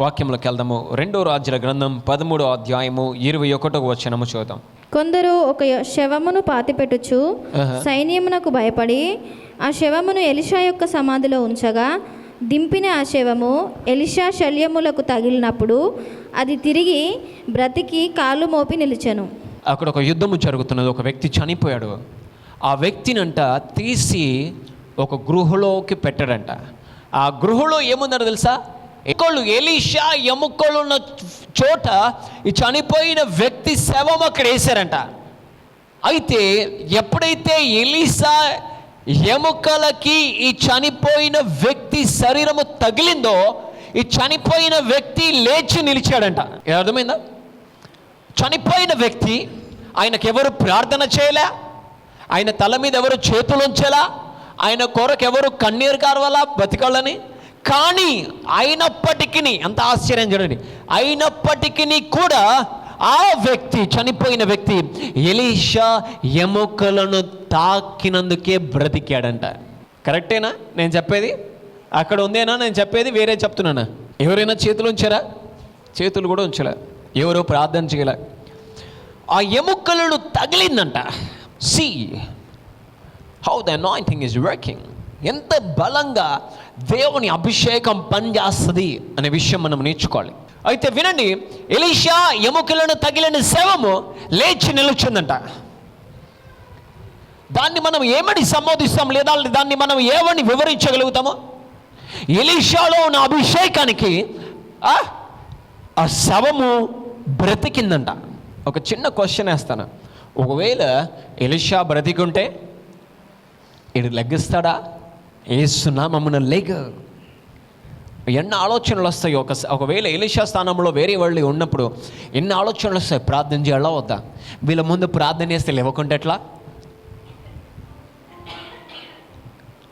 వాక్యంలోకి వెళ్దాము. రెండో రాజ్యుల గ్రంథం పదమూడో అధ్యాయము ఇరవై ఒకటో వచనము చూద్దాం. కొందరు ఒక శవమును పాతిపెట్టుచు. సైన్యమునకు భయపడి ఆ శవమును ఎలిషా యొక్క సమాధిలో ఉంచగా దింపిన ఆ శవము ఎలిషా శల్యములకు తగిలినప్పుడు అది తిరిగి బ్రతికి కాలు మోపి నిలిచెను. అక్కడ ఒక యుద్ధము జరుగుతున్నది. ఒక వ్యక్తి చనిపోయాడు. ఆ వ్యక్తినంట తీసి ఒక గృహలోకి పెట్టాడంట. ఆ గృహలో ఏముందో తెలుసా? ఇంకోళ్ళు ఎలీషా ఎముకలు ఉన్న చోట ఈ చనిపోయిన వ్యక్తి శవం అక్కడ వేశారంట. అయితే ఎప్పుడైతే ఎలీసా ఎముకలకి ఈ చనిపోయిన వ్యక్తి శరీరము తగిలిందో ఈ చనిపోయిన వ్యక్తి లేచి నిలిచాడంట. అర్థమైందా? చనిపోయిన వ్యక్తి ఆయనకు ఎవరు ప్రార్థన చేయలే? ఆయన తల మీద ఎవరు చేతులు ఉంచేలా? ఆయన కొరకు ఎవరు కన్నీరు కారవాలా బతికాలని? కానీ అయినప్పటికీ ఎంత ఆశ్చర్యం చూడండి. అయినప్పటికీ కూడా ఆ వ్యక్తి చనిపోయిన వ్యక్తి ఎలీషా ఎముకలను తాకినందుకే బ్రతికాడంట. కరెక్టేనా? నేను చెప్పేది? అక్కడ ఉందేనా? నేను చెప్పేది వేరే చెప్తున్నానా? ఎవరైనా చేతులు ఉంచారా? చేతులు కూడా ఉంచలే. ఎవరో ప్రార్థన చేయలే. ఆ ఎముకలను తగిలిందంట. See how the anointing is working ఎంత బలంగా దేవుని అభిషేకం పనిచేస్తుంది అనే విషయం మనం నేర్చుకోవాలి. అయితే వినండి ఎలీషా ఎముకలను తగిలిన శవము లేచి నిలుచుందంట. దాన్ని మనం ఏమని సంబోధిస్తాం లేదా దాన్ని మనం ఏమని వివరించగలుగుతాము? ఎలీషాలో ఉన్న అభిషేకానికి ఆ, ఆ శవము బ్రతికిందంట. ఒక చిన్న క్వశ్చన్ వేస్తాను. ఒకవేళ ఎలిషా బ్రతికుంటే ఇడు లెగ్గిస్తాడా? ఏసునామమున లేక లెగ్ ఎన్ని ఆలోచనలు వస్తాయి ఒక ఒకవేళ ఎలిషా స్థానంలో వేరే వాళ్ళు ఉన్నప్పుడు ఎన్ని ఆలోచనలు వస్తాయి ప్రార్థన చేయాలా వద్దా? వీళ్ళ ముందు ప్రార్థన చేస్తే లేవకుంటే ఎట్లా?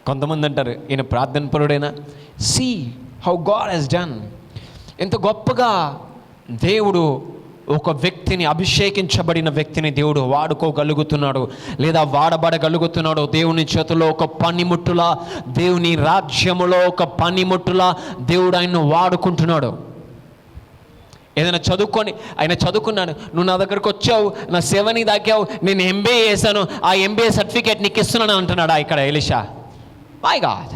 కొంతమంది అంటారు ఈయన ప్రార్థన పరుడైనా? See how God he's done. ఎంత గొప్పగా దేవుడు ఒక వ్యక్తిని అభిషేకించబడిన వ్యక్తిని దేవుడు వాడుకోగలుగుతున్నాడు లేదా వాడబడగలుగుతున్నాడు దేవుని చేతిలో ఒక పనిముట్టులా దేవుని రాజ్యములో ఒక పనిముట్టులా దేవుడు ఆయన్ను వాడుకుంటున్నాడు. ఏదైనా చదువుకొని ఆయన చదువుకున్నాను నువ్వు నా దగ్గరకు వచ్చావు నా సెవెన్ దాకావు నేను ఎంబీఏ చేశాను ఆ ఎంబీఏ సర్టిఫికేట్ నీకు ఇస్తున్నాను అంటున్నాడా ఇక్కడ Elisha. My God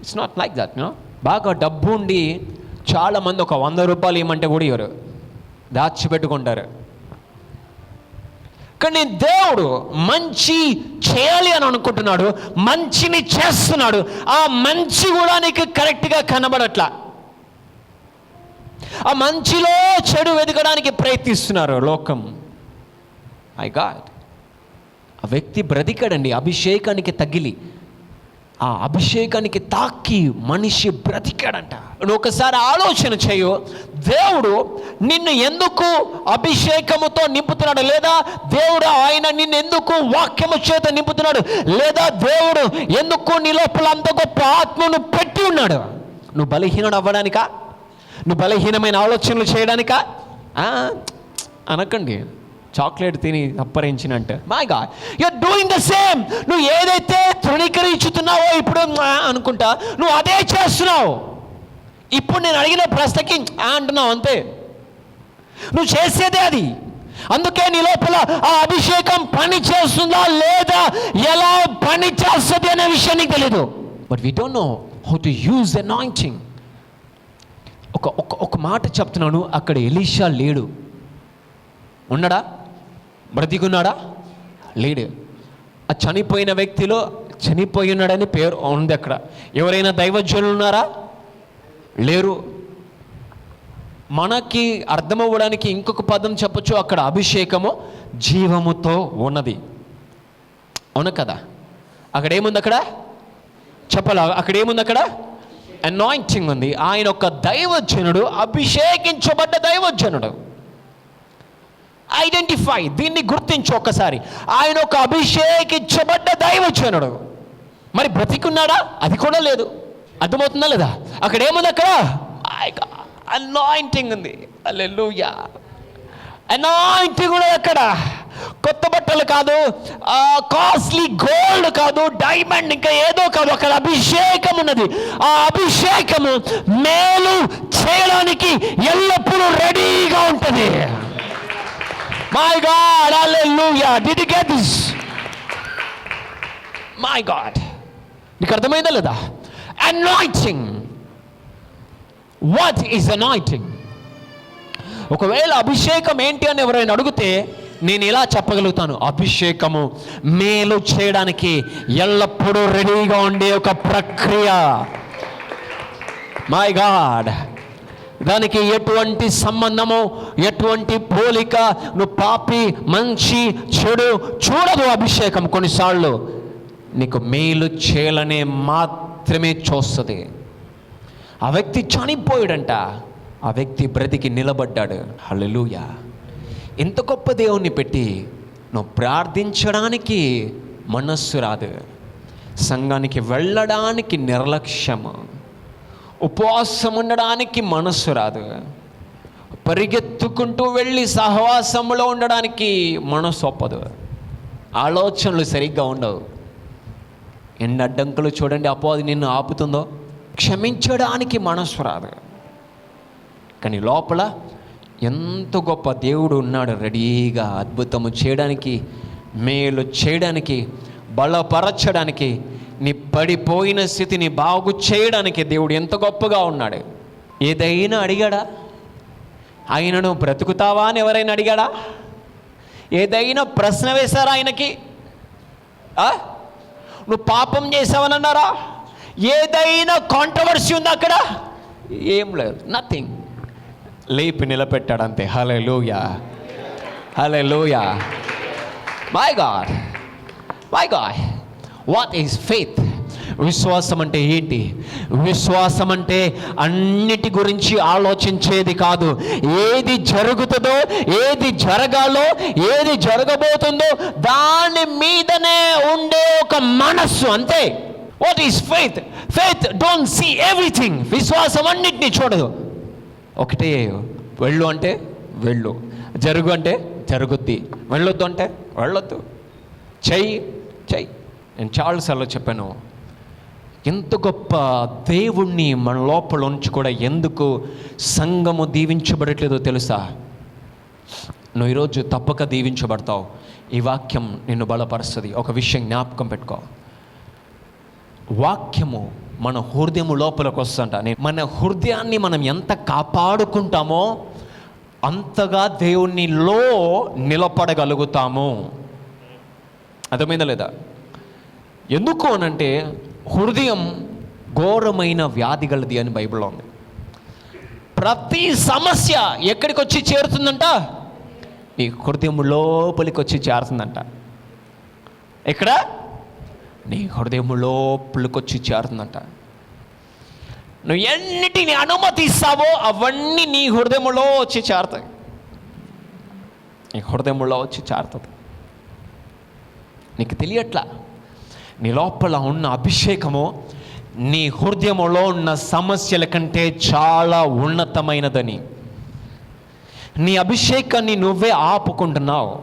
it's not like that no బాగా డబ్బు ఉండి చాలామంది ఒక వంద రూపాయలు ఇవ్వమంటే కూడా ఇవ్వరు. దాచిపెట్టుకుంటారు. కానీ దేవుడు మంచి చేయాలి అని అనుకుంటున్నాడు మంచిని చేస్తున్నాడు. ఆ మంచి కూడా నీకు కరెక్ట్గా కనబడట్లా. ఆ మంచిలో చెడు వెతకడానికి ప్రయత్నిస్తున్నారు లోకం. ఐ గాడ్ ఆ వ్యక్తి బ్రతికాడండి అభిషేకానికి తగిలి. ఆ అభిషేకానికి తాకి మనిషి బ్రతికాడంట. నువ్వు ఒకసారి ఆలోచన చేయు. దేవుడు నిన్ను ఎందుకు అభిషేకముతో నింపుతున్నాడు లేదా దేవుడు ఆయన నిన్ను ఎందుకు వాక్యము చేత నింపుతున్నాడు లేదా దేవుడు ఎందుకు నీ లోపల అంత గొప్ప ఆత్మను పెట్టి ఉన్నాడు? నువ్వు బలహీనుడు అవ్వడానికా? నువ్వు బలహీనమైన ఆలోచనలు చేయడానికా? అనకండి. చాక్లెట్ తిని అప్పరించినట్టు. My God you're doing the same నువ్వు ఏదైతే తృణీకరించుతున్నావో ఇప్పుడు అనుకుంటా నువ్వు అదే చేస్తున్నావు. ఇప్పుడు నేను అడిగిన ప్రశ్నకి అంటున్నావు అంతే. నువ్వు చేసేదే అది. అందుకే నీ లోపల ఆ అభిషేకం పని చేస్తుందా లేదా ఎలా పని చేస్తుంది అనే విషయం నీకు తెలీదు. But we don't know how to use anointing ఒక ఒక ఒక మాట చెప్తున్నాను అక్కడ ఎలీషా లేడు. ఉన్నాడా బ్రతికున్నాడా? లేడు. ఆ చనిపోయిన వ్యక్తిలో చనిపోయి ఉన్నాడని పేరు ఉంది అక్కడ. ఎవరైనా దైవజనులు ఉన్నారా? లేరు. మనకి అర్థమవ్వడానికి ఇంకొక పదం చెప్పొచ్చు అక్కడ అభిషేకము జీవముతో ఉన్నది. అవును కదా? అక్కడ ఏముంది అక్కడ? చెప్పాలా? అక్కడ ఏముంది అక్కడ? అనాయింటింగ్ ఉంది. ఆయన ఒక దైవజనుడు అభిషేకించబడ్డ దైవజనుడు ఐడెంటిఫై దీన్ని గుర్తించు ఒక్కసారి. ఆయన ఒక అభిషేకించబడ్డ దైవచనుడు. మరి బ్రతికున్నాడా? అది కూడా లేదు. అర్థమవుతుందా లేదా? అక్కడ ఏముంది అక్కడ? అనాయింటింగ్ ఉంది. అల్లెలుయా అనాయింటింగ్ కూడా అక్కడ. కొత్త బట్టలు కాదు కాస్ట్లీ గోల్డ్ కాదు డైమండ్ ఇంకా ఏదో కాదు. అక్కడ అభిషేకం ఉన్నది. ఆ అభిషేకము మేలు చేయడానికి ఎల్లప్పుడూ రెడీగా ఉంటుంది. My God hallelujah did you get this my God నీకు అర్థమైందా లేదా? అనాయింటింగ్ వాట్ ఈస్ అనాయింటింగ్ ఒకవేళ అభిషేకం ఏంటి అని ఎవరైనా అడిగితే నేను ఇలా చెప్పగలుగుతాను. అభిషేకము మేలు చేయడానికి ఎల్లప్పుడూ రెడీగా ఉండే ఒక ప్రక్రియ. మై గాడ్ దానికి ఎటువంటి సంబంధము ఎటువంటి పోలిక నువ్వు పాపి మంచి చెడు చూడదు అభిషేకం కొన్నిసార్లు. నీకు మేలు చేయాలనే మాత్రమే చూస్తుంది. ఆ వ్యక్తి చనిపోయాడంట. ఆ వ్యక్తి బ్రతికి నిలబడ్డాడు. హలలుయ ఎంత గొప్ప దేవుణ్ణి పెట్టి నువ్వు ప్రార్థించడానికి మనస్సు రాదు. సంఘానికి వెళ్ళడానికి నిర్లక్ష్యము. ఉపవాసం ఉండడానికి మనస్సు రాదు. పరిగెత్తుకుంటూ వెళ్ళి సహవాసంలో ఉండడానికి మనసు ఒప్పదు. ఆలోచనలు సరిగ్గా ఉండవు. ఎన్ని అడ్డంకులు చూడండి అపోది నిన్ను ఆపుతుందో. క్షమించడానికి మనస్సు రాదు. కానీ లోపల ఎంత గొప్ప దేవుడు ఉన్నాడు రెడీగా అద్భుతము చేయడానికి మేలు చేయడానికి బలపరచడానికి నీ పడిపోయిన స్థితిని బాగు చేయడానికి దేవుడు ఎంత గొప్పగా ఉన్నాడు? ఏదైనా అడిగాడా? ఆయనను బ్రతుకుతావా అని ఎవరైనా అడిగాడా? ఏదైనా ప్రశ్న వేశారా ఆయనకి? ఆ? నువ్వు పాపం చేసావని అన్నారా? ఏదైనా కాంట్రవర్సీ ఉందా అక్కడ? ఏం లేదు నథింగ్ లేపి నిలబెట్టాడు అంతే. Hallelujah hallelujah my God my God what is faith విశ్వాసం అంటే ఏంటి? విశ్వాసం అంటే అన్నిటి గురించి ఆలోచించేది కాదు. ఏది జరుగుతుందో ఏది జరగాలో ఏది జరగబోతుందో దాని మీదనే ఉండే ఒక మనస్సు అంతే. What is faith faith don't see everything విశ్వాసం అన్నిటినీ చూడదు. ఒకటే వెళ్ళు అంటే వెళ్ళు. జరుగు అంటే జరుగుద్ది. వెళ్ళొద్దు అంటే వెళ్ళొద్దు. చెయ్యి చెయ్యి. నేను చాలాసార్లు చెప్పాను ఎంత గొప్ప దేవుణ్ణి మన లోపల ఉంచి కూడా ఎందుకు సంఘము దీవించబడట్లేదో తెలుసా? నువ్వు ఈరోజు తప్పక దీవించబడతావు. ఈ వాక్యం నిన్ను బలపరుస్తుంది. ఒక విషయం జ్ఞాపకం పెట్టుకో. వాక్యము మన హృదయము లోపలికి వస్తుంట మన హృదయాన్ని మనం ఎంత కాపాడుకుంటామో అంతగా దేవుణ్ణిలో నిలబడగలుగుతాము. అర్థమైందా లేదా? ఎందుకు అనంటే హృదయం ఘోరమైన వ్యాధి గలది అని బైబిల్లో ఉంది. ప్రతి సమస్య ఎక్కడికి వచ్చి చేరుతుందంట? నీ హృదయం లోపలికి వచ్చి చేరుతుందంట. ఎక్కడ? నీ హృదయం లోపలికి వచ్చి చేరుతుందంట. నువ్వు ఎన్నిటిని అనుమతిస్తావో అవన్నీ నీ హృదయంలో వచ్చి చేరుతాయి. నీ హృదయంలో వచ్చి చేరుతుంది నీకు తెలియట్లా? నీ లోపల ఉన్న అభిషేకము నీ హృదయములో ఉన్న సమస్యల కంటే చాలా ఉన్నతమైనదని. నీ అభిషేకాన్ని నువ్వే ఆపుకుంటున్నావు.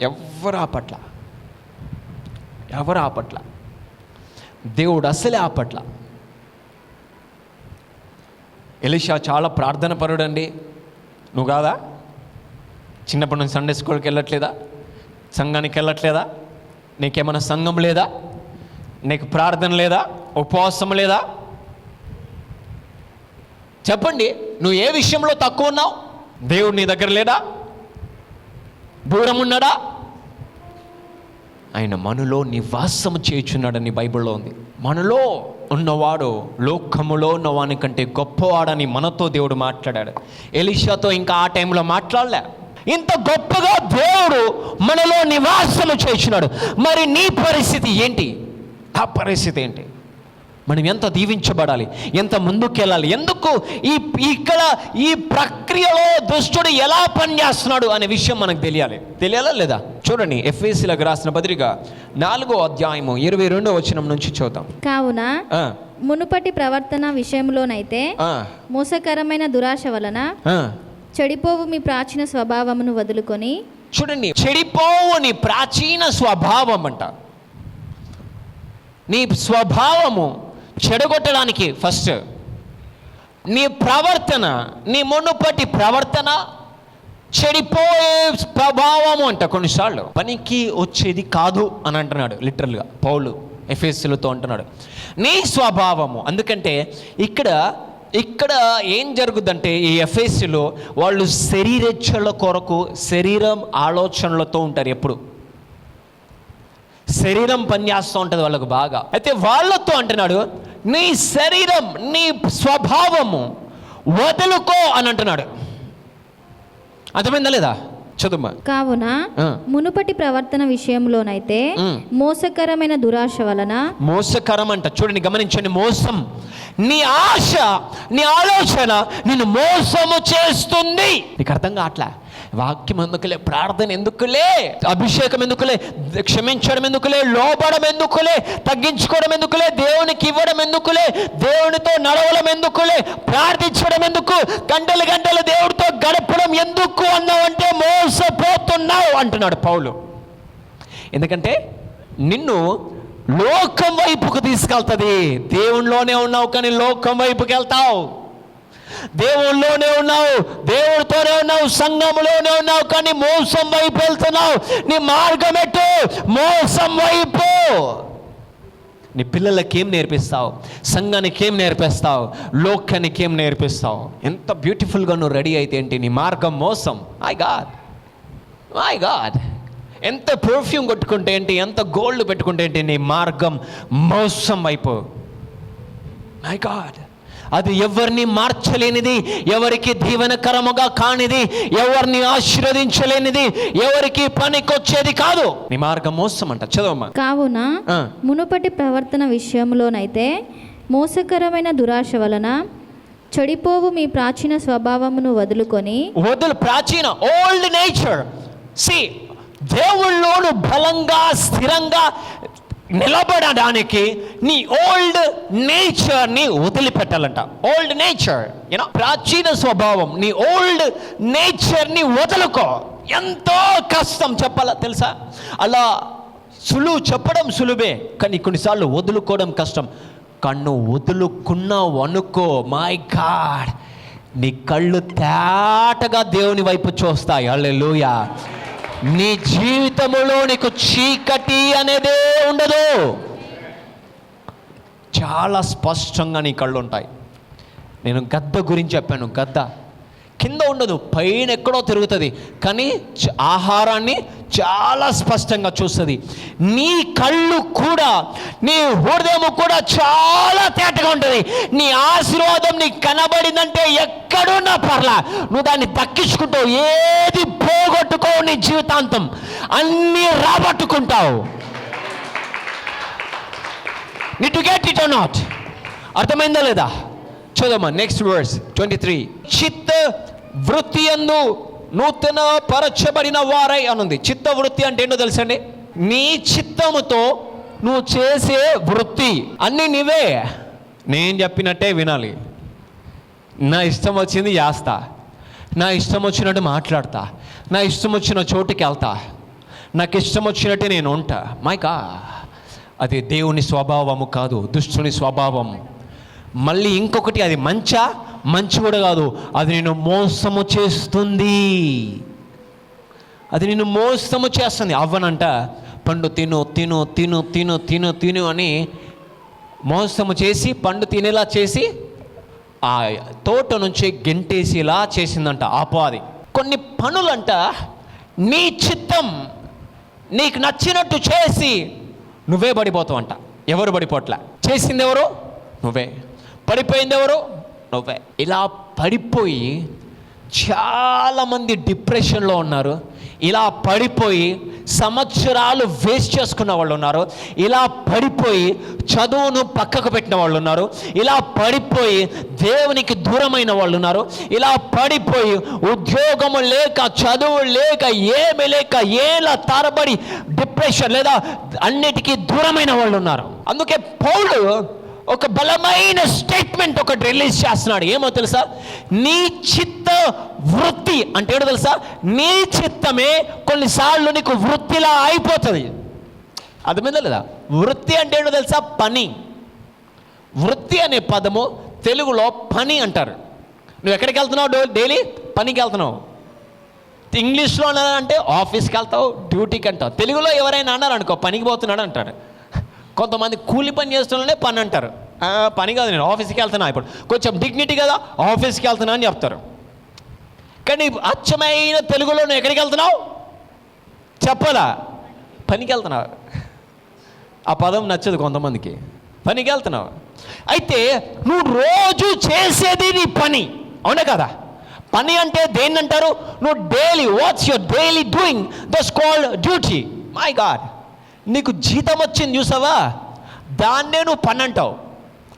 ఎవరు ఆపట్ల ఎవరు ఆపట్ల దేవుడు అసలే ఆపట్ల ఎలిషా చాలా ప్రార్థన పరుడండి. నువ్వు కాదా? చిన్నప్పటి నుంచి సండే స్కూల్కి వెళ్ళట్లేదా? సంఘానికి వెళ్ళట్లేదా? నీకేమైనా సంఘం లేదా? నీకు ప్రార్థన లేదా? ఉపవాసం లేదా? చెప్పండి నువ్వు ఏ విషయంలో తక్కువ ఉన్నావు? దేవుడు నీ దగ్గర లేడా దూరం ఉన్నాడా? ఆయన మనలో నివాసం చేయుచున్నాడని బైబిల్లో ఉంది. మనలో ఉన్నవాడు లోకములో ఉన్నవాని కంటే గొప్పవాడని మనతో దేవుడు మాట్లాడాడు. ఎలిషాతో ఇంకా ఆ టైంలో మాట్లాడలే. ఇంత గొప్పగా దేవుడు మనలో నివాసము చేయుచున్నాడు మరి నీ పరిస్థితి ఏంటి? ఆ పరిస్థితి ఏంటి? మనం ఎంత దీవించబడాలి? ఎంత ముందుకెళ్ళాలి? ఎందుకు ఈ ఇక్కడ ఈ ప్రక్రియలో దుష్టుడు ఎలా పనిచేస్తున్నాడు అనే విషయం మనకు తెలియాలి. తెలియాలా లేదా? చూడండి ఎఫ్ఎస్సీలకు రాసిన పత్రిక నాలుగో అధ్యాయము ఇరవై రెండో వచనం నుంచి చూద్దాం. కావున మునుపటి ప్రవర్తన విషయంలోనైతే మోసకరమైన దురాశ వలన. చెడిపోవు మీ ప్రాచీన స్వభావమును వదులుకొని చూడండి చెడిపోవు నీ ప్రాచీన స్వభావం అంట. నీ స్వభావము చెడగొట్టడానికి ఫస్ట్ నీ ప్రవర్తన నీ మునుపటి ప్రవర్తన చెడిపోయే స్వభావము అంట కొన్నిసార్లు. పనికి వచ్చేది కాదు అని అంటున్నాడు లిటరల్గా పౌలు ఎఫ్ఎస్సీలతో అంటున్నాడు. నీ స్వభావము ఎందుకంటే ఇక్కడ ఇక్కడ ఏం జరుగుద్దంటే ఈ ఎఫ్ఎస్సిలో వాళ్ళు శరీరేచ్ఛల కొరకు శరీరం ఆలోచనలతో ఉంటారు ఎప్పుడు. శరీరం పనిచేస్తూ ఉంటుంది వాళ్ళకు బాగా. అయితే వాళ్ళతో అంటున్నాడు నీ శరీరం నీ స్వభావము వదులుకో అని అంటున్నాడు. అర్థమైందా లేదా? చదువు కావున. మునుపటి ప్రవర్తన విషయంలోనైతే. మోసకరమైన దురాశ వలన మోసకరం అంట చూడండి గమనించండి మోసం. నీ ఆశ నీ ఆలోచన నిన్ను మోసము చేస్తుంది. నీకు అర్థం కావట్లే? వాక్యం ఎందుకులే? ప్రార్థన ఎందుకులే? అభిషేకం ఎందుకులే? క్షమించడం ఎందుకులే? లోపడం ఎందుకులే? తగ్గించుకోవడం ఎందుకులే? దేవునికి ఇవ్వడం ఎందుకులే? దేవునితో నడవడం ఎందుకులే? ప్రార్థించడం ఎందుకు? గంటలు గంటలు దేవుడితో గడపడం ఎందుకు అన్నావంటే మోసపోతున్నావు అంటున్నాడు పౌలు. ఎందుకంటే నిన్ను లోకం వైపుకు తీసుకెళ్తుంది. దేవునిలోనే ఉన్నావు కానీ లోకం వైపుకి వెళ్తావు దేవుల్లోనే ఉన్నావు దేవుడితోనే ఉన్నావు సంఘంలోనే ఉన్నావు కానీ మోసం వైపు వెళ్తున్నావు. నీ మార్గం ఎటు? మోసం వైపు. నీ పిల్లలకి ఏం నేర్పిస్తావు? సంఘానికి ఏం నేర్పిస్తావు? లోకానికి ఏం నేర్పిస్తావు? ఎంత బ్యూటిఫుల్గా నువ్వు రెడీ అయితే ఏంటి? నీ మార్గం మోసం. ఐ గాడ్ ఐ గాడ్ ఎంత పర్ఫ్యూమ్ కొట్టుకుంటే ఏంటి? ఎంత గోల్డ్ పెట్టుకుంటే ఏంటి? నీ మార్గం మోసం వైపు. మై గాడ్ అది ఎవరిని మార్చలేనిది ఎవరికి దీవెనకరముగా కానిది ఎవరిని ఆశీర్వదించలేనిది ఎవరికి పనికొచ్చేది కాదు. నీ మార్గం మోసం అంట చదవమ్మా. కావున. మునుపటి ప్రవర్తన విషయంలోనైతే మోసకరమైన దురాశ వలన చెడిపోవు మీ ప్రాచీన స్వభావమును వదులుకొని వదులు ప్రాచీన ఓల్డ్ నేచర్ సి దేవుళ్ళోను బలంగా స్థిరంగా నిలబడడానికి నీ ఓల్డ్ నేచర్ని వదిలిపెట్టాలంట. ఓల్డ్ నేచర్ యూనో ప్రాచీన స్వభావం. నీ ఓల్డ్ నేచర్ని వదులుకో. ఎంతో కష్టం చెప్పాలా తెలుసా? అలా సులువు చెప్పడం సులువే కానీ కొన్నిసార్లు వదులుకోవడం కష్టం. కన్ను వదులుకున్నావు అనుకో మై గాడ్ నీ కళ్ళు తేటగా దేవుని వైపు చూస్తాయి. అల్లెలుయా నీ జీవితములో నీకు చీకటి అనేదే ఉండదు. చాలా స్పష్టంగా నీ కళ్ళు ఉంటాయి నేను గద్ద గురించి చెప్పాను గద్ద. కింద ఉండదు పైన ఎక్కడో తిరుగుతుంది. కానీ చ- ఆహారాన్ని చాలా స్పష్టంగా చూస్తుంది. నీ కళ్ళు కూడా నీ హృదయం కూడా చాలా తేటగా ఉంటుంది. నీ ఆశీర్వాదం నీకు కనబడిందంటే ఎక్కడున్నా పర్లా. నువ్వు దాన్ని దక్కించుకుంటావు ఏది పోగొట్టుకోవు నీ జీవితాంతం. అన్నీ రాబట్టుకుంటావు. Need to get it not. అర్థమైందా లేదా? చూద్దామా నెక్స్ట్ వర్డ్స్ ట్వంటీ త్రీ. చిత్త వృత్తి అందు నూతన పరచబడిన వారై అనుంది. చిత్త వృత్తి అంటే ఏంటో తెలుసండి? నీ చిత్తముతో నువ్వు చేసే వృత్తి. అన్నీ నీవే. నేను చెప్పినట్టే వినాలి. నా ఇష్టం వచ్చింది చేస్తా నా ఇష్టం వచ్చినట్టు మాట్లాడతా. నా ఇష్టం వచ్చిన చోటుకి వెళ్తా. నాకు ఇష్టం వచ్చినట్టే నేను ఉంటా. మైకా అది దేవుని స్వభావము కాదు దుష్టుని స్వభావం మళ్ళీ ఇంకొకటి అది మంచా? మంచి కూడా కాదు. అది నేను మోసము చేస్తుంది. అది నిన్ను మోసము చేస్తుంది. అవ్వనంట పండు తిను తిను తిను తిను తిను తిను అని మోసము చేసి పండు తినేలా చేసి ఆ తోట నుంచి గెంటేసేలా చేసిందంట ఆపాది కొన్ని పనులంట నీ చిత్తం నీకు నచ్చినట్టు చేసి నువ్వే పడిపోతావంట. ఎవరు పడిపోట్ల? చేసింది ఎవరు? నువ్వే. పడిపోయింది ఎవరు? నువ్వే. ఇలా పడిపోయి చాలామంది డిప్రెషన్లో ఉన్నారు. ఇలా పడిపోయి సంవత్సరాలు వేస్ట్ చేసుకున్న వాళ్ళు ఉన్నారు. ఇలా పడిపోయి చదువును పక్కకు పెట్టిన వాళ్ళు ఉన్నారు. ఇలా పడిపోయి దేవునికి దూరమైన వాళ్ళు ఉన్నారు. ఇలా పడిపోయి ఉద్యోగము లేక చదువు లేక ఏమి లేక ఏళ్ళ తరబడి డిప్రెషన్ లేదా అన్నిటికీ దూరమైన వాళ్ళు ఉన్నారు. అందుకే పౌరుడు ఒక బలమైన స్టేట్మెంట్ ఒకటి రిలీజ్ చేస్తున్నాడు. ఏమో తెలుసా? నీ చిత్త వృత్తి. అంటే ఏంటో తెలుసా? నీ చిత్తమే కొన్నిసార్లు నీకు వృత్తిలా అయిపోతుంది. అర్థమైందా లేదా? వృత్తి అంటే ఏంటో తెలుసా? పని. వృత్తి అనే పదము తెలుగులో పని అంటారు. నువ్వు ఎక్కడికి వెళ్తున్నావు డైలీ? పనికి వెళ్తున్నావు. ఇంగ్లీష్లో అంటే ఆఫీస్కి వెళ్తావు డ్యూటీకి అంటావు తెలుగులో ఎవరైనా అన్నారు అనుకో పనికి పోతున్నాడు అంటాడు కొంతమంది కూలి పని చేస్తున్నానే పని అంటారు. పని కాదు నేను ఆఫీస్కి వెళ్తున్నా ఇప్పుడు. కొంచెం డిగ్నిటీ కదా ఆఫీస్కి వెళ్తున్నా అని చెప్తారు. కానీ అచ్చమైన తెలుగులో నువ్వు ఎక్కడికి వెళ్తున్నావు? చెప్పదా పనికి వెళ్తున్నావు? ఆ పదం నచ్చదు కొంతమందికి. పనికి వెళ్తున్నావు? అయితే నువ్వు రోజు చేసేది నీ పని. అవునా కదా? పని అంటే దేన్ని అంటారు నువ్వు daily what's your daily doing this called duty my God నీకు జీతం వచ్చింది చూసావా? దాన్నే నువ్వు పని అంటావు.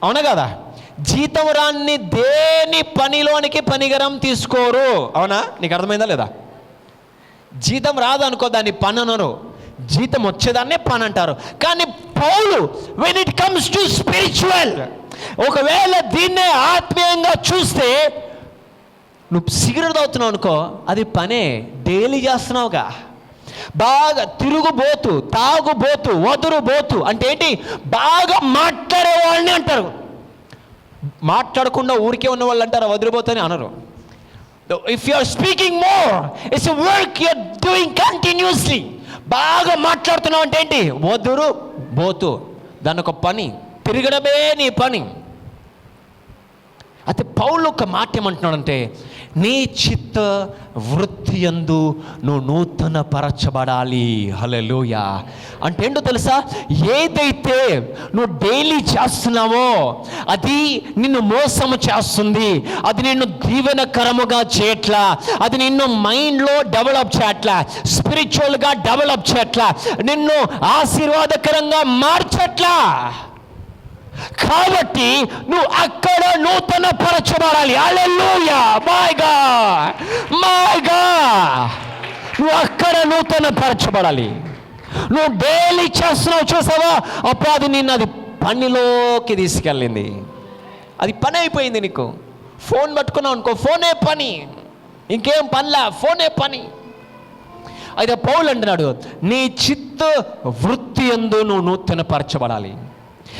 అవునా కదా? జీతం రాన్ని దేని పనిలోనికి పనిగరం తీసుకోరు? అవునా? నీకు అర్థమైందా లేదా? జీతం రాదనుకో దాన్ని పని అనరు. జీతం వచ్చేదాన్నే పని అంటారు. కానీ Paul when it comes to spiritual ఒకవేళ దీన్నే ఆత్మీయంగా చూస్తే నువ్వు సిగరెట్ తాగుతున్నావు అనుకో అది పనే. డైలీ చేస్తున్నావుగా. బాగా తిరుగుబోతు తాగుబోతు వదురుబోతు అంటే ఏంటి? బాగా మాట్లాడే వాళ్ళని అంటారు. మాట్లాడకుండా ఊరికే ఉన్న వాళ్ళు అంటారు వదిలిపోతని అనరు. If you are speaking more it's work you're doing continuously బాగా మాట్లాడుతున్నావు అంటే ఏంటి? వదురు బోతు దాని ఒక పని తిరగడమే నీ పని. అయితే పౌలు ఒక మాట ఏమంటున్నాడంటే నీ చిత్త వృత్తి యందు నువ్వు నూతన పరచబడాలి హలలోయ అంటే ఏంటో తెలుసా? ఏదైతే నువ్వు డైలీ చేస్తున్నావో అది నిన్ను మోసము చేస్తుంది. అది నిన్ను దీవెనకరముగా చేయట్లా. అది నిన్ను మైండ్లో డెవలప్ చేయట్లా. స్పిరిచువల్గా డెవలప్ చేయట్లా. నిన్ను ఆశీర్వాదకరంగా మార్చట్లా. కాబట్టి నువ్వు అక్కడ నూతన పరచబడాలి అలెల్లుయా మై గాడ్ మై నువ్వు అక్కడ నూతన పరచబడాలి నువ్వు డైలీ చేస్తున్నావు చూసావా? అప్పుడు అది నిన్ను అది పనిలోకి తీసుకెళ్ళింది. అది పని అయిపోయింది నీకు. ఫోన్ పట్టుకున్నావు అనుకో ఫోనే పని. ఇంకేం పనిలా? ఫోనే పని. అయితే పౌలు అంటున్నాడు నీ చిత్త వృత్తి ఎందు నువ్వు నూతన పరచబడాలి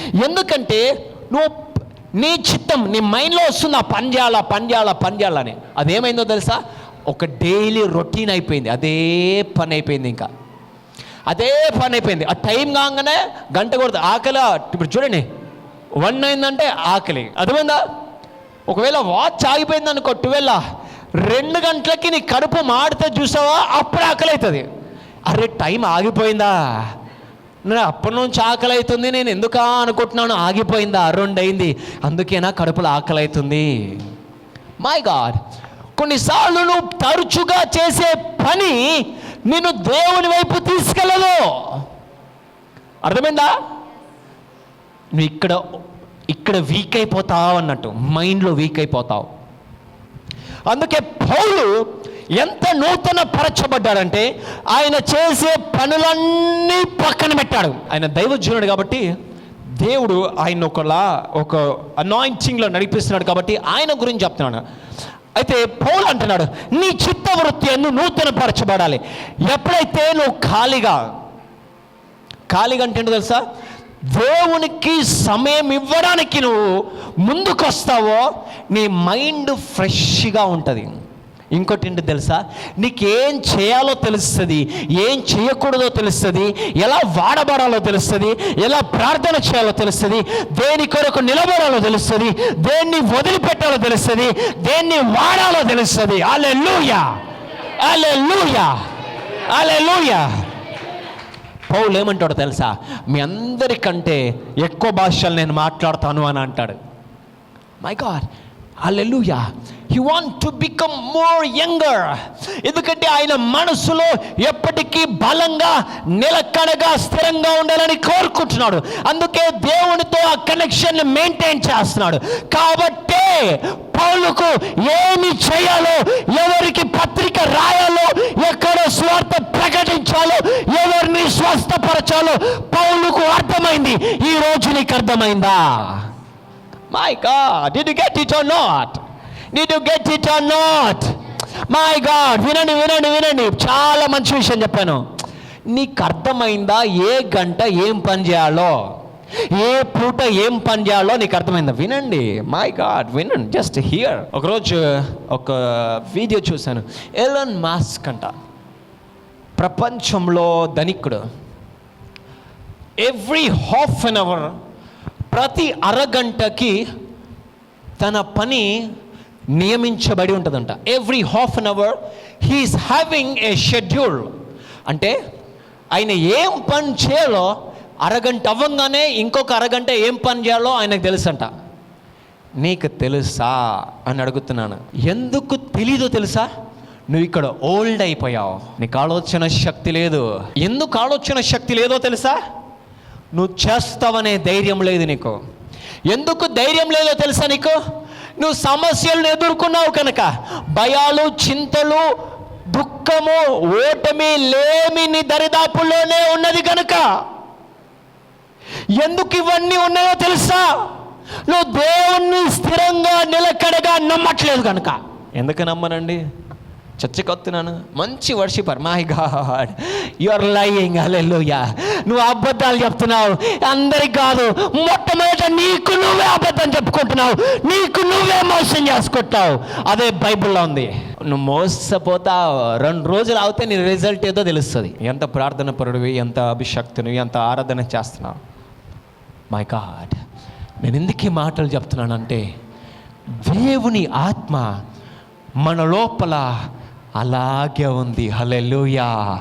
ఎందుకంటే నువ్వు నీ చిత్తం నీ మైండ్లో వస్తుంది ఆ పని చేయాలా పని చేయాలా పని చేయాలని అదేమైందో తెలుసా? ఒక డైలీ రొటీన్ అయిపోయింది. అదే పని అయిపోయింది ఇంకా. అదే పని అయిపోయింది. ఆ టైం కాగానే గంట కొడుతుంది. ఆకలి ఇప్పుడు చూడండి. వన్ అయిందంటే ఆకలి. అర్థమైందా? ఒకవేళ వాచ్ ఆగిపోయింది అనుకో ట్వెల్వ్ రెండు గంటలకి నీ కడుపు మాడితే చూసావా? అప్పుడు ఆకలి అవుతుంది అరే టైం ఆగిపోయిందా? అప్పటి నుంచి ఆకలి అవుతుంది నేను ఎందుకా అనుకుంటున్నాను ఆగిపోయిందా? రెండు అయింది అందుకేనా కడుపులో ఆకలి అవుతుంది మై గాడ్ కొన్నిసార్లు నువ్వు తరచుగా చేసే పని నిన్ను దేవుని వైపు తీసుకెళ్ళదు. అర్థమైందా? నువ్వు ఇక్కడ ఇక్కడ వీక్ అయిపోతావు అన్నట్టు మైండ్లో వీక్ అయిపోతావు. అందుకే పౌలు ఎంత నూతన పరచబడ్డాడంటే ఆయన చేసే పనులన్నీ పక్కన పెట్టాడు. ఆయన దైవజనుడు కాబట్టి దేవుడు ఆయన ఒకలా ఒక అనాయింటింగ్లో నడిపిస్తున్నాడు కాబట్టి ఆయన గురించి చెప్తున్నాను అయితే పౌలు అంటున్నాడు నీ చిత్త వృత్తి నూతన పరచబడాలి ఎప్పుడైతే నువ్వు ఖాళీగా ఖాళీగా అంటే ఏంటో తెలుసా? దేవునికి సమయం ఇవ్వడానికి నువ్వు ముందుకొస్తావో నీ మైండ్ ఫ్రెష్గా ఉంటుంది. ఇంకోటి ఏంటి తెలుసా? నీకేం చేయాలో తెలుస్తుంది ఏం చేయకూడదో తెలుస్తుంది ఎలా వాడబడాలో తెలుస్తుంది ఎలా ప్రార్థన చేయాలో తెలుస్తుంది దేని కొరకు నిలబడాలో తెలుస్తుంది దేన్ని వదిలిపెట్టాలో తెలుస్తుంది దేన్ని వాడాలో తెలుస్తుంది. అలే లూయా అలే లూయా అలే లూయా పౌలు ఏమంటాడో తెలుసా? మీ అందరికంటే ఎక్కువ భాషలు నేను మాట్లాడతాను అని అంటాడు. My God hallelujah he want to become more younger ఎందుకంటే ఆయన మనసులో ఎప్పటికీ బలంగా నిలకడగా స్థిరంగా ఉండాలని కోరుకుంటున్నాడు. అందుకే దేవునితో ఆ కనెక్షన్ మెయింటైన్ చేస్తున్నాడు. కాబట్టే పౌలుకు ఏమి చేయాలో ఎవరికి పత్రిక రాయాలో ఎక్కడ స్వార్థ ప్రకటించాలో ఎవరిని స్వస్థపరచాలో పౌలుకు అర్థమైంది. ఈ రోజు నీకు అర్థమైందా? My God did you get it or not Did you get it or not my God వినండి వినండి వినండి. చాలా మంచి విషయం చెప్పాను. నీకు అర్థమైందా? ఏ గంట ఏం పని చేయాలో? ఏ పూట ఏం పని చేయాలో నీకు అర్థమైందా? వినండి. మై గాడ్ వినండి. జస్ట్ హియర్ ఒకరోజు ఒక వీడియో చూశాను. ఎలన్ మాస్క్ అంట. ప్రపంచంలో ధనికుడు. ఎవ్రీ హాఫ్ అన్ అవర్ ప్రతి అరగంటకి తన పని నియమించబడి ఉంటుందంట. Every half an hour he is having a schedule అంటే ఆయన ఏం పని చేయాలో అరగంట అవ్వగానే ఇంకొక అరగంట ఏం పని చేయాలో ఆయనకు తెలుసంట. నీకు తెలుసా అని అడుగుతున్నాను. ఎందుకు తెలీదో తెలుసా? నువ్వు ఇక్కడ ఓల్డ్ అయిపోయావు. నీకు ఆలోచన శక్తి లేదు. ఎందుకు ఆలోచన శక్తి లేదో తెలుసా? నువ్వు చేస్తావనే ధైర్యం లేదు నీకు. ఎందుకు ధైర్యం లేదో తెలుసా నీకు? నువ్వు సమస్యలను ఎదుర్కొన్నావు కనుక. భయాలు చింతలు దుఃఖము ఓటమి లేమి నీ దరిదాపుల్లోనే ఉన్నది కనుక. ఎందుకు ఇవన్నీ ఉన్నాయో తెలుసా? నువ్వు దేవుణ్ణి స్థిరంగా నిలకడగా నమ్మట్లేదు కనుక. ఎందుకు నమ్మనండి? చచ్చికొత్తున్నాను మంచి worshipper my God your lying hallelujah నువ్వు అబద్ధాలు చెప్తున్నావు. అందరికి కాదు మొట్టమొదట నీకు నువ్వే అబద్ధం చెప్పుకుంటున్నావు. నీకు నువ్వే మోసం చేసుకుంటావు అదే బైబిల్లో ఉంది. నువ్వు మోసపోతావు. రెండు రోజులు అవుతే నీ రిజల్ట్ ఏదో తెలుస్తుంది. ఎంత ప్రార్థన పరుడివి ఎంత అభిషక్తునివి ఎంత ఆరాధన చేస్తున్నావు? మై గాడ్ నేను ఎందుకు మాటలు చెప్తున్నానంటే దేవుని ఆత్మ మన లోపల అలాగే ఉంది. హలెలుయా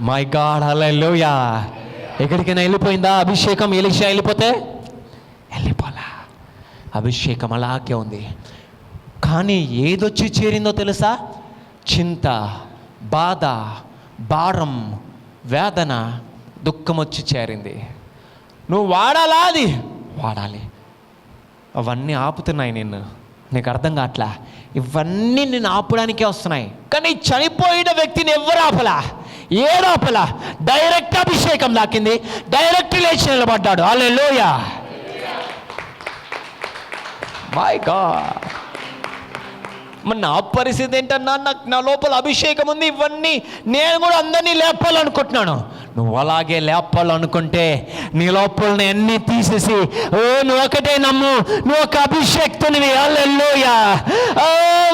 మై గాడ్ హలెలుయా ఎక్కడికైనా వెళ్ళిపోయిందా? అభిషేకం ఎలిషా వెళ్ళిపోతే? వెళ్ళిపోలా. అభిషేకం అలాగే ఉంది. కానీ ఏదొచ్చి చేరిందో తెలుసా? చింత బాధ భారం వేదన దుఃఖం వచ్చి చేరింది. నువ్వు వాడాలా అది? వాడాలి. అవన్నీ ఆపుతున్నాయి నిన్ను. నీకు అర్థం కావట్లా? ఇవన్నీ నేను ఆపడానికే వస్తున్నాయి. కానీ చనిపోయిన వ్యక్తిని ఎవరు ఆపలా? ఏడు ఆపలా? డైరెక్ట్ అభిషేకం దాకింది. డైరెక్ట్ లేచి నిలబడ్డాడు అల్లెలోయ మై గాడ్ మరి నా పరిస్థితి ఏంటన్నా? నాకు నా లోపల అభిషేకం ఉంది. ఇవన్నీ నేను కూడా అందరినీ లేపాలనుకుంటున్నాను. నువ్వు అలాగే లేపాలనుకుంటే నీ లోపలని అన్నీ తీసేసి ఓ నువ్వు ఒకటే నమ్ము నువ్వు ఒక అభిషక్తునివి. అల్లెల్లోయా ఓ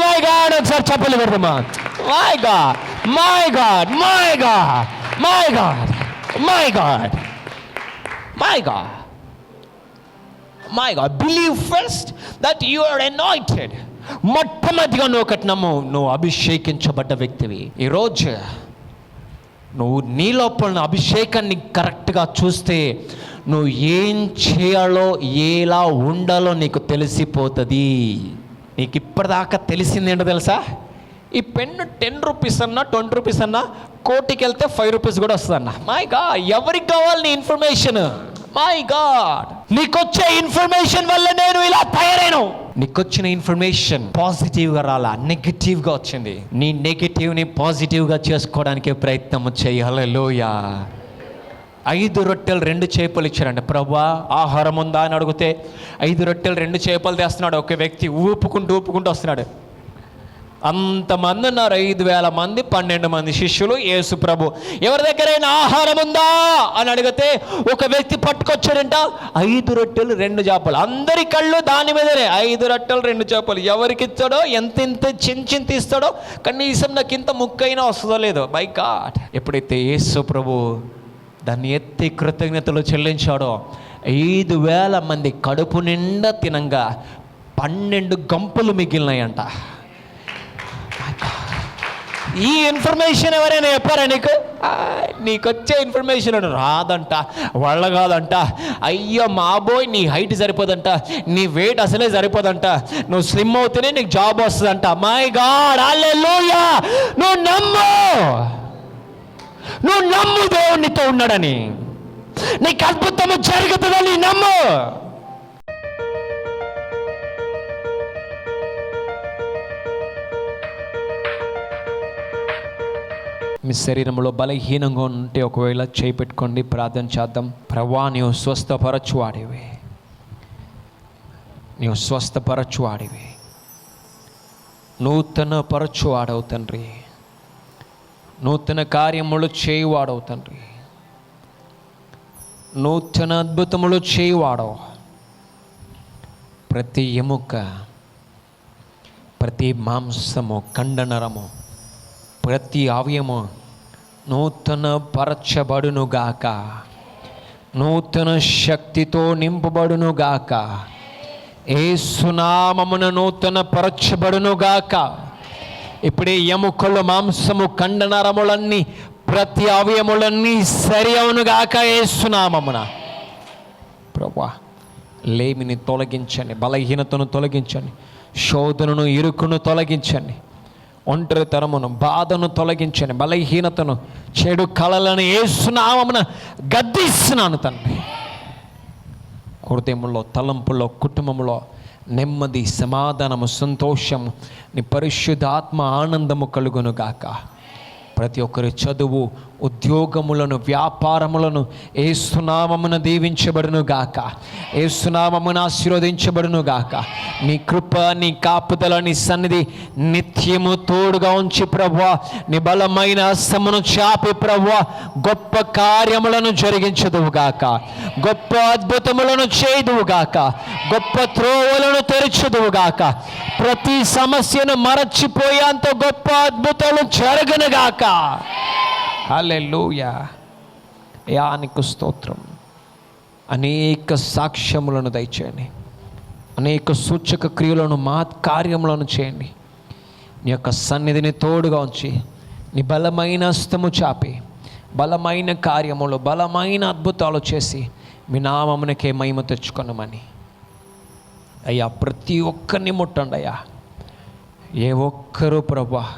మై గాడ్. ఒకసారి చెప్పలు పెడదామా my God my God my God my God my God my God my God. Believe first that you are anointed మొట్టమొదటిగా నువ్వు ఒకటి నమ్ము నువ్వు అభిషేకించబడ్డ వ్యక్తివి. ఈరోజు నువ్వు నీ లోపల అభిషేకాన్ని కరెక్ట్గా చూస్తే నువ్వు ఏం చేయాలో ఎలా ఉండాలో నీకు తెలిసిపోతుంది. నీకు ఇప్పటిదాకా తెలిసింది ఏంటో తెలుసా? ఈ పెన్ను టెన్ రూపీస్ అన్నా ట్వంటీ రూపీస్ అన్నా కోటికి వెళ్తే ఫైవ్ రూపీస్ కూడా వస్తుందన్న. మై గా ఎవరికి కావాలి నీ ఇన్ఫర్మేషన్? మై గాడ్ నీకొచ్చే ఇన్ఫర్మేషన్ వల్ల నేను ఇలా తయారైను. నీకొచ్చిన ఇన్ఫర్మేషన్ పాజిటివ్గా రాలా నెగిటివ్గా వచ్చింది. నీ నెగిటివ్ని పాజిటివ్గా చేసుకోవడానికి ప్రయత్నం చేయాలలోయా ఐదు రొట్టెలు రెండు చేపలు ఇచ్చారంట. ప్రభా ఆహారం ఉందా అని అడిగితే ఐదు రొట్టెలు రెండు చేపలు తెస్తున్నాడు. ఒక వ్యక్తి ఊపుకుంటూ ఊపుకుంటూ వస్తున్నాడు. అంతమంది ఉన్నారు. ఐదు వేల మంది పన్నెండు మంది శిష్యులు యేసు ప్రభు. ఎవరి దగ్గరైనా ఆహారం ఉందా అని అడిగితే ఒక వ్యక్తి పట్టుకొచ్చాడంట. ఐదు రొట్టెలు రెండు చేపలు. అందరి కళ్ళు దాని మీదనే. ఐదు రొట్టెలు రెండు చేపలు. ఎవరికి ఇస్తాడో ఎంత ఇంత చించింత ఇస్తాడో కనీసం నాకు ఇంత ముక్కైనా వస్తుందో లేదో. బై గాడ్ ఎప్పుడైతే యేసు ప్రభు దాన్ని ఎత్తి కృతజ్ఞతలు చెల్లించాడో ఐదు వేల మంది కడుపు నిండా తినంగా పన్నెండు గంపలు మిగిలినాయంట. ఈ ఇన్ఫర్మేషన్ ఎవరైనా చెప్పారా నీకు? నీకొచ్చే నీకు వచ్చే ఇన్ఫర్మేషన్ రాదంట వాళ్ళ కాదంట అయ్యో మాబోయ్ నీ హైట్ సరిపోదంట నీ వెయిట్ అసలే సరిపోదంట. నువ్వు స్లిమ్ అవుతేనే నీకు జాబ్ వస్తుందంట. మై గాడ్ అల్లెలుయా నువ్వు నమ్ము! నువ్వు నమ్ము దేవుడితో ఉన్నాడని. నీకు అద్భుతము జరుగుతుందని నమ్ము! మీ శరీరంలో బలహీనంగా ఉంటే ఒకవేళ చేయి పెట్టుకోండి ప్రార్థన చేద్దాం. ప్రభా నీవు స్వస్థపరచువాడివి. నీవు స్వస్థపరచువాడివి. నూతన పరచువాడవు తండ్రి. నూతన కార్యములు చేయువాడవు తండ్రి. నూతన అద్భుతములు చేయువాడవు. ప్రతి ఎముక ప్రతి మాంసము కండనరము ప్రతి అవయము నూతన పరచబడునుగాక నూతన శక్తితో నింపబడునుగాక ఏసునామమున నూతన పరచబడునుగాక ఇప్పుడే ఎముకలు మాంసము కండనరములన్నీ ప్రతి అవయములన్నీ సరి అవునుగాక ఏసునామమున ప్రభా లేమిని తొలగించండి బలహీనతను తొలగించండి శోధనను ఇరుకును తొలగించండి. ఒంటరితనమును బాధను తొలగించండి బలహీనతను చెడు కళలను ఏసునామమున గద్దిస్తున్నాను తండ్రి. హృదయంలో తలంపులో కుటుంబంలో నెమ్మది సమాధానము సంతోషము నీ పరిశుద్ధాత్మ ఆనందము కలుగును గాక ప్రతి ఒక్కరి చదువు ఉద్యోగములను వ్యాపారములను ఏసునామమున దీవించబడును గాక ఏసునామమున ఆశీర్వదించబడును గాక నీ కృప నీ కాపుదల నీ సన్నిధి నిత్యము తోడుగా ఉంచి ప్రభు నీ బలమైన హస్తమును చాపి ప్రభు గొప్ప కార్యములను జరిగించదువు గాక గొప్ప అద్భుతములను చేయదువు గాక గొప్ప త్రోవలను తెరచుదువు గాక ప్రతి సమస్యను మరచిపోయేంత గొప్ప అద్భుతాలు జరగను గాక హల్లెలూయా. యానికి స్తోత్రం. అనేక సాక్ష్యములను దయచేయండి. అనేక సూచక క్రియలను మా కార్యములను చేయండి. నీ యొక్క సన్నిధిని తోడుగా ఉంచి నీ బలమైన అస్తము చాపి బలమైన కార్యములు బలమైన అద్భుతాలు చేసి మీ నామమునకే మహిమ తెచ్చుకొనమని. అయ్యా ప్రతి ఒక్కరిని ముట్టండి అయ్యా. ఏ ఒక్కరూ ప్రభా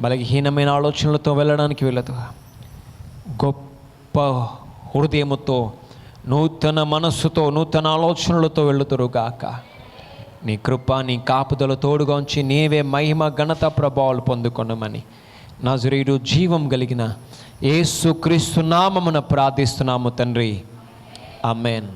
బలహీనమైన ఆలోచనలతో వెళ్ళడానికి వెళ్ళదు గొప్ప హృదయముతో నూతన మనస్సుతో నూతన ఆలోచనలతో వెళుతురుగాక నీ కృప నీ కాపుదల తోడుగా ఉంచి నీవే మహిమ ఘనత ప్రభావాలు పొందుకొనమని నజరీడు జీవం కలిగిన ఏసుక్రీస్తు నామమున ప్రార్థిస్తున్నాము తండ్రి. అమెన్